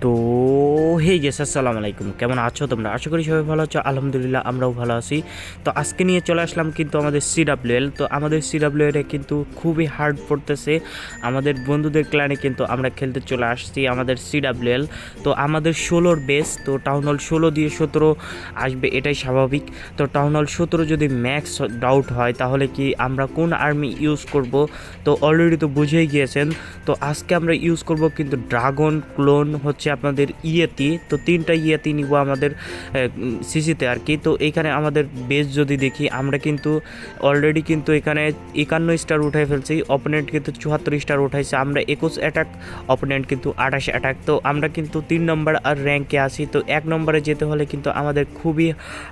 তো হে গেস, আসসালামু আলাইকুম। কেমন আছো তোমরা? আশা করি সবাই ভালো আছো। আলহামদুলিল্লাহ, আমরাও ভালো আছি। তো আজকে নিয়ে চলে আসলাম কিন্তু আমাদের সিডাব্লিউএল তো আমাদের সিডাব্লিউএল এ কিন্তু খুবই হার্ড পড়তেছে। আমাদের বন্ধুদের ক্লানে কিন্তু আমরা খেলতে চলে আসছি আমাদের সিডাব্লিউএল তো আমাদের ষোলোর বেস তো টাউন হল ষোলো দিয়ে সতেরো আসবে, এটাই স্বাভাবিক। তো টাউন হল সতেরো যদি ম্যাক্স ডাউট হয়, তাহলে কি আমরা কোন আর্মি ইউজ করব? তো অলরেডি তো বুঝেই গিয়েছেন। তো আজকে আমরা ইউজ করব কিন্তু ড্রাগন ক্লোন হচ্ছে আপনাদের ইয়েতি তো তিনটা ইয়েতি নিব আমাদের সিসিতে আর কি। তো এখানে আমাদের বেস যদি দেখি, আমরা কিন্তু অলরেডি কিন্তু এখানে একান্ন স্টার উঠাই ফেলছি অপোনেন্ট কিন্তু চুয়াত্তর স্টার উঠাইছে। আমরা একুশ অ্যাটাক অপোনেন্ট কিন্তু আঠাশ অ্যাটাক তো আমরা কিন্তু তিন নম্বর আর র্যাঙ্কে আছি। তো এক নম্বরে যেতে হলে কিন্তু আমাদের খুবই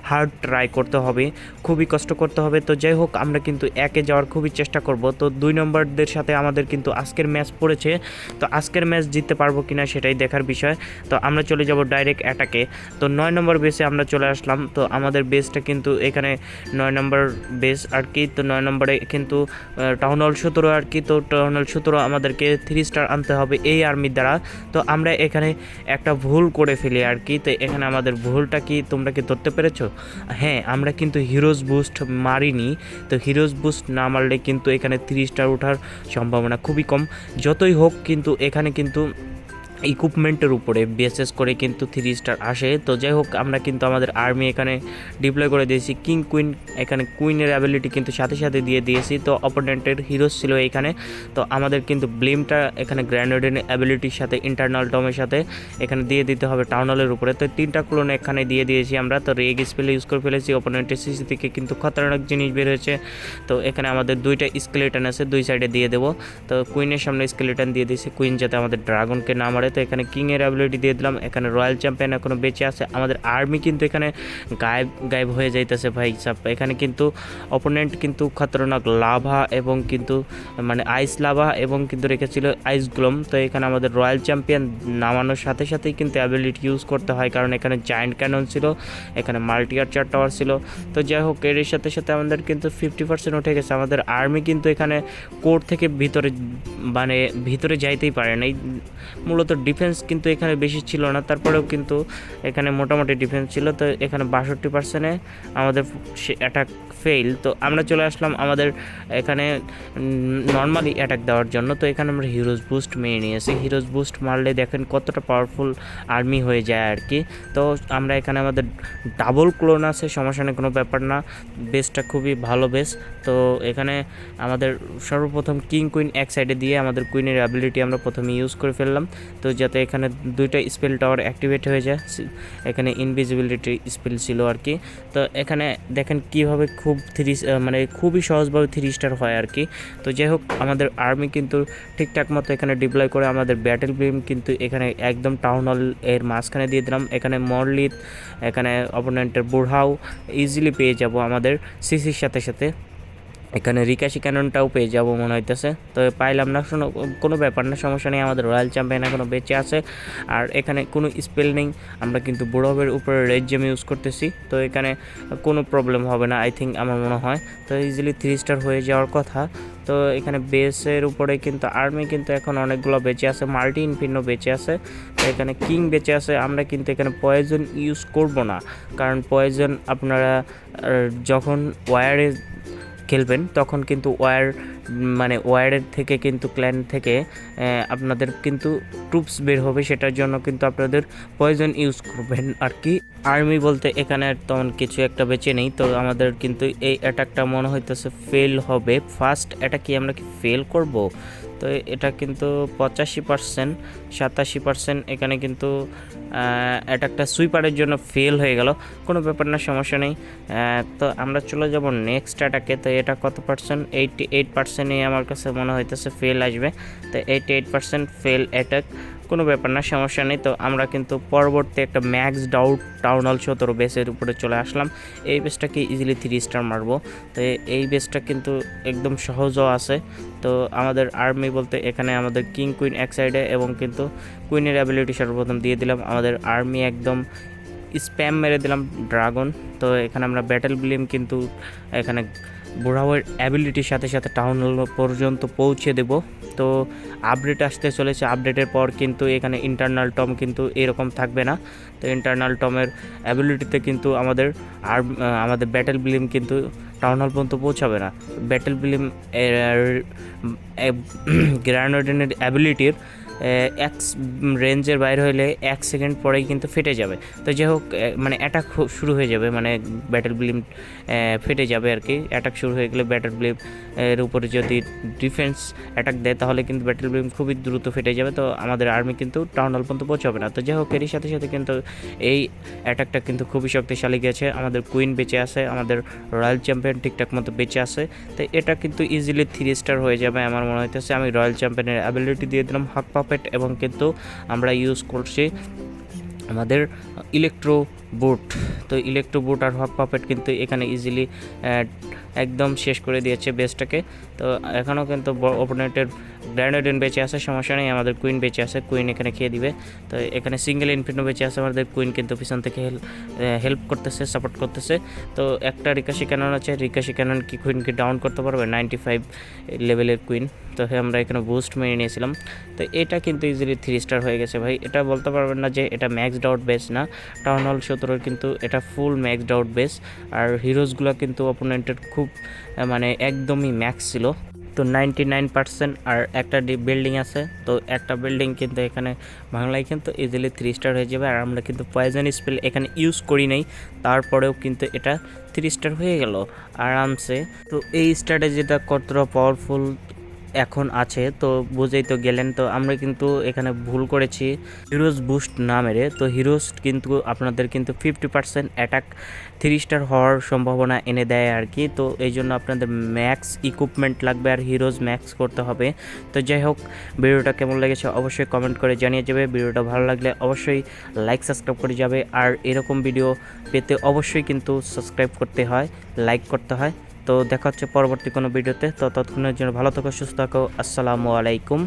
হার্ড ট্রাই করতে হবে, খুবই কষ্ট করতে হবে। তো যাই হোক, আমরা কিন্তু একে যাওয়ার খুবই চেষ্টা করব। তো দুই নম্বরদের সাথে আমাদের কিন্তু আজকের ম্যাচ পড়েছে। তো আজকের ম্যাচ জিততে পারব কিনা সেটাই দেখার বিষয়। তো আমরা চলে যাব ডাইরেক্ট অ্যাটাকে তো নয় নম্বর বেসে আমরা চলে আসলাম। তো আমাদের বেসটা কিন্তু এখানে নয় নম্বর বেস আর কি। তো নয় নম্বরে কিন্তু টাউন হল সতেরো আর কি। তো টাউন হল সতেরো আমাদেরকে থ্রি স্টার আনতে হবে এই আর্মির দ্বারা। তো আমরা এখানে একটা ভুল করে ফেলি আর কি। তো এখানে আমাদের ভুলটা কি তোমরা কি ধরতে পেরেছ? হ্যাঁ আমরা কিন্তু হিরোজ বুস্ট মারিনি। তো হিরোজ বুস্ট না মারলে কিন্তু এখানে থ্রি স্টার ওঠার সম্ভাবনা খুবই কম। যতই হোক কিন্তু এখানে কিন্তু ইকুইপমেন্টের উপরে বেসেস করে কিন্তু থ্রি স্টার আসে। তো যাই হোক, আমরা কিন্তু আমাদের আর্মি এখানে ডিপ্লয় করে দিয়েছি। কিং কুইন এখানে কুইনের অ্যাবিলিটি কিন্তু সাথে সাথে দিয়ে দিয়েছি। তো অপোনেন্টের হিরোস ছিল এখানে। তো আমাদের কিন্তু ব্লেমটা এখানে গ্র্যান্ডেডেন অ্যাবিলিটির সাথে ইন্টারনাল টমের সাথে এখানে দিয়ে দিতে হবে টাউনলের উপরে। তো তিনটা ক্লোন এখানে দিয়ে দিয়েছি আমরা। তো রেগ স্পেলে ইউজ করে ফেলেছি। অপোনেন্টের সিসি থেকে কিন্তু খতরনাক জিনিস বের হয়েছে। তো এখানে আমাদের দুইটা স্কেলেটন আছে, দুই সাইডে দিয়ে দেবো। তো কুইনের সামনে স্কেলেটন দিয়ে দিয়েছি। কুইন যাতে আমাদের ড্রাগনকে না মারে। তো এখানে কিংয়ের অ্যাবিলিটি দিয়ে দিলাম। এখানে রয়্যাল চ্যাম্পিয়ন এখনও বেঁচে আছে। আমাদের আর্মি কিন্তু এখানে গায়েব গায়েব হয়ে যাইতেছে ভাই। সাপ এখানে কিন্তু অপোনেন্ট কিন্তু খতরনাক লাভা এবং কিন্তু মানে আইস লাভা এবং কিন্তু রেখেছিল আইস গ্লোম তো এখানে আমাদের রয়্যাল চ্যাম্পিয়ন নামানোর সাথে সাথেই কিন্তু অ্যাবিলিটি ইউজ করতে হয়, কারণ এখানে জায়েন্ট ক্যানন ছিল, এখানে মাল্টি আর্চার টাওয়ার ছিল। তো যাই হোক, এর সাথে সাথে আমাদের কিন্তু ফিফটি পার্সেন্ট উঠে গেছে। আমাদের আর্মি কিন্তু এখানে কোর থেকে ভিতরে মানে ভিতরে যাইতেই পারে না এই মূলত ডিফেন্স কিন্তু এখানে বেশি ছিল না, তারপরেও কিন্তু এখানে মোটামুটি ডিফেন্স ছিল। তো এখানে বাষট্টি পার্সেন্টে আমাদের অ্যাটাক ফেল তো আমরা চলে আসলাম আমাদের এখানে নর্মালি অ্যাটাক দেওয়ার জন্য। তো এখানে আমরা হিরোজ বুস্ট মেরে নিয়েছি। হিরোজ বুস্ট মারলে দেখেন কতটা পাওয়ারফুল আর্মি হয়ে যায় আর কি তো আমরা এখানে আমাদের ডাবল ক্লোন আছে সমস্যা নেই কোনো ব্যাপার না। বেসটা খুবই ভালো বেস তো এখানে আমাদের সর্বপ্রথম কিং কুইন এক সাইডে দিয়ে আমাদের কুইনের অ্যাবিলিটি আমরা প্রথমে ইউজ করে ফেললাম। তো যাতে এখানে দুইটা স্পেল টাওয়ার অ্যাক্টিভেট হয়ে যায় এখানে ইনভিজিবিলিটি স্পেল ছিল আর কি। তো এখানে দেখেন কীভাবে খুব থ্রি মানে খুবই সহজভাবে থ্রি স্টার হয় আর কি। তো যাই হোক, আমাদের আর্মি কিন্তু ঠিকঠাক মতো এখানে ডিপ্লয় করে আমাদের ব্যাটেল বিম কিন্তু এখানে একদম টাউন হল এর মাঝখানে দিয়ে দিলাম। এখানে মরলিত, এখানে অপোনেন্টের বুড়হাও ইজিলি পেয়ে যাব আমাদের সিসির সাথে সাথে। এখানে রিকাশি ক্যাননটাও পেয়ে যাব মনে হইতেছে। তো পাইলাম না, শোনো, কোনো ব্যাপার না, সমস্যা নেই, আমাদের রয়্যাল চ্যাম্পিয়ন এখনও বেঁচে আছে। আর এখানে কোনো স্পেল নেই, আমরা কিন্তু বুড়োবের উপরে রেড জেম ইউজ করতেছি, তো এখানে কোনো প্রবলেম হবে না আই থিঙ্ক আমার মনে হয়। তো ইজিলি থ্রি স্টার হয়ে যাওয়ার কথা। তো এখানে বেসের উপরে কিন্তু আর্মি কিন্তু এখন অনেকগুলো বেঁচে আছে মাল্টি ইনফিনো বেঁচে আছে। তো এখানে কিং বেঁচে আছে, আমরা কিন্তু এখানে পয়জন ইউজ করব না। কারণ পয়জন আপনারা যখন ওয়ারে খেলবেন, তখন কিন্তু ওয়ার মানে ওয়ারের থেকে কিন্তু ক্ল্যান থেকে আপনাদের কিন্তু ট্রুপস বের হবে, সেটার জন্য কিন্তু আপনাদের পয়জন ইউজ করবেন আর কি। আর্মি বলতে এখানে তেমন কিছু একটা বেঁচে নেই, তো আমাদের কিন্তু এই অ্যাটাকটা মনে হইতেছে ফেল হবে। ফার্স্ট অ্যাটাক কি আমরা কি ফেল করব? তো এটা কিন্তু পঁচাশি পার্সেন্ট সাতাশি পার্সেন্ট এখানে কিন্তু অ্যাটাকটা সুইপারের জন্য ফেল হয়ে গেল। কোনো ব্যাপার না, সমস্যা নেই। তো আমরা চলে যাব নেক্সট অ্যাটাকে তো এটা কত পার্সেন্ট এইটটি এইট পার্সেন্টই আমার কাছে মনে হইতেছে ফেল আসবে। তো eighty eight percent fail attack কোনো ব্যাপার না, সমস্যা নেই। তো আমরা কিন্তু পরবর্তী একটা ম্যাক্স ডাউট টাউন হল সতেরো বেসের উপরে চলে আসলাম। এই বেসটাকে ইজিলি থ্রি স্টার মারবো? তো এই বেসটা কিন্তু একদম সহজও আছে। তো আমাদের আর্মি বলতে এখানে আমাদের কিং কুইন এক সাইডে এবং কিন্তু কুইনের অ্যাবিলিটি সর্বপ্রথম দিয়ে দিলাম। আমাদের আর্মি একদম স্প্যাম মেরে দিলাম ড্রাগন তো এখানে আমরা ব্যাটেল ব্লিম কিন্তু এখানে বুড়াওয়ের অ্যাবিলিটির সাথে সাথে টাউন পর্যন্ত পৌঁছে দেব তো আপডেট আসতে চলেছে আপডেটের পর কিন্তু এখানে ইন্টারনাল টম কিন্তু এরকম থাকবে না তো ইন্টারনাল টমের অ্যাবিলিটিতে কিন্তু আমাদের আর আমাদের ব্যাটেল বিলিম কিন্তু টাউন হল পর্যন্ত পৌঁছাবে না ব্যাটেল বিলিম গ্র্যানোডেনের অ্যাবিলিটির এক রেঞ্জের বাইরে হলে এক সেকেন্ড পরেই কিন্তু ফেটে যাবে। তো যাই হোক মানে অ্যাটাক শুরু হয়ে যাবে মানে ব্যাটেল ব্লিম ফেটে যাবে আর কি। অ্যাটাক শুরু হয়ে গেলে ব্যাটেল ব্লিম এর উপরে যদি ডিফেন্স অ্যাটাক দেয়, তাহলে কিন্তু ব্যাটেল ব্লিম খুবই দ্রুত ফেটে যাবে। তো আমাদের আর্মি কিন্তু টাউন হল পর্যন্ত পৌঁছাবে না। তো যাই হোক, এরই সাথে সাথে কিন্তু এই অ্যাটাকটা কিন্তু খুবই শক্তিশালী গেছে। আমাদের কুইন বেঁচে আছে, আমাদের রয়্যাল চ্যাম্পিয়ন ঠিকঠাক মতো বেঁচে আছে। তো এটা কিন্তু ইজিলি থ্রি স্টার হয়ে যাবে আমার মনে হইতেছে। আমি রয়্যাল চ্যাম্পিয়নের অ্যাবিলিটি দিয়ে দিলাম, হক পাপেট এবং কিন্তু আমরা ইউজ করছি আমাদের ইলেকট্রো বুট তো ইলেকট্রো বুট আর হক পাপেট কিন্তু এখানে ইজিলি একদম শেষ করে দিয়েছে বেসটাকে তো এখনও কিন্তু অপোনেন্টের গ্র্যান্ডেন বেঁচে আছে সমস্যা নেই আমাদের কুইন বেঁচে আছে কুইন এখানে খেয়ে দিবে। তো এখানে সিঙ্গেল ইনফিনো বেঁচে আছে আমাদের কুইন কিন্তু পিছন থেকে হেল্প করতেছে সাপোর্ট করতেছে। তো একটা রিকাশি ক্যানন আছে রিকাশি ক্যানন কি কুইনকে ডাউন করতে পারবে? নাইনটি ফাইভ লেভেলের কুইন তো হ্যাঁ, আমরা এখানে বুস্ট মেরে নিয়েছিলাম। তো এটা কিন্তু ইজিলি থ্রি স্টার হয়ে গেছে ভাই। এটা বলতে পারবেন না যে এটা ম্যাক্সড আউট বেস না। টাউন হল সতেরোর কিন্তু এটা ফুল ম্যাক্সড আউট বেস আর হিরোজগুলো কিন্তু অপোনেন্টের খুব মানে একদমই ম্যাক্স ছিল। তো নাইনটি নাইন পার্সেন্ট আর একটা বিল্ডিং আছে, তো একটা বিল্ডিং কিন্তু এখানে বাংলায় কিন্তু ইজিলি থ্রি স্টার হয়ে যাবে। আর আমরা কিন্তু পয়জন স্পেল এখানে ইউজ করি নাই, তারপরেও কিন্তু এটা থ্রি স্টার হয়ে গেল আরামসে। তো এই স্ট্র্যাটেজিটা কতটা পাওয়ারফুল এখন আছে, তো বুঝেই তো গেলেন। তো আমরা কিন্তু এখানে ভুল করেছি। হিরোজ বুস্ট না মেরে, তো হিরোজ কিন্তু আপনাদের কিন্তু fifty percent attack three star হওয়ার সম্ভাবনা এনে দেয় আর কি। তো এই জন্য আপনাদের ম্যাক্স ইকুইপমেন্ট লাগবে আর হিরোজ ম্যাক্স করতে হবে। তো যাই হোক, ভিডিওটা কেমন লেগেছে অবশ্যই কমেন্ট করে জানিয়ে যাবে। ভিডিওটা ভালো লাগলে অবশ্যই লাইক, সাবস্ক্রাইব করে যাবে। আর এরকম ভিডিও পেতে অবশ্যই কিন্তু সাবস্ক্রাইব করতে হয়, লাইক করতে হয়। তো দেখা হচ্ছে পরবর্তী কোনো ভিডিওতে। তো ততক্ষণের জন্য ভালো থাকো, সুস্থ থাকো। আসসালামু আলাইকুম।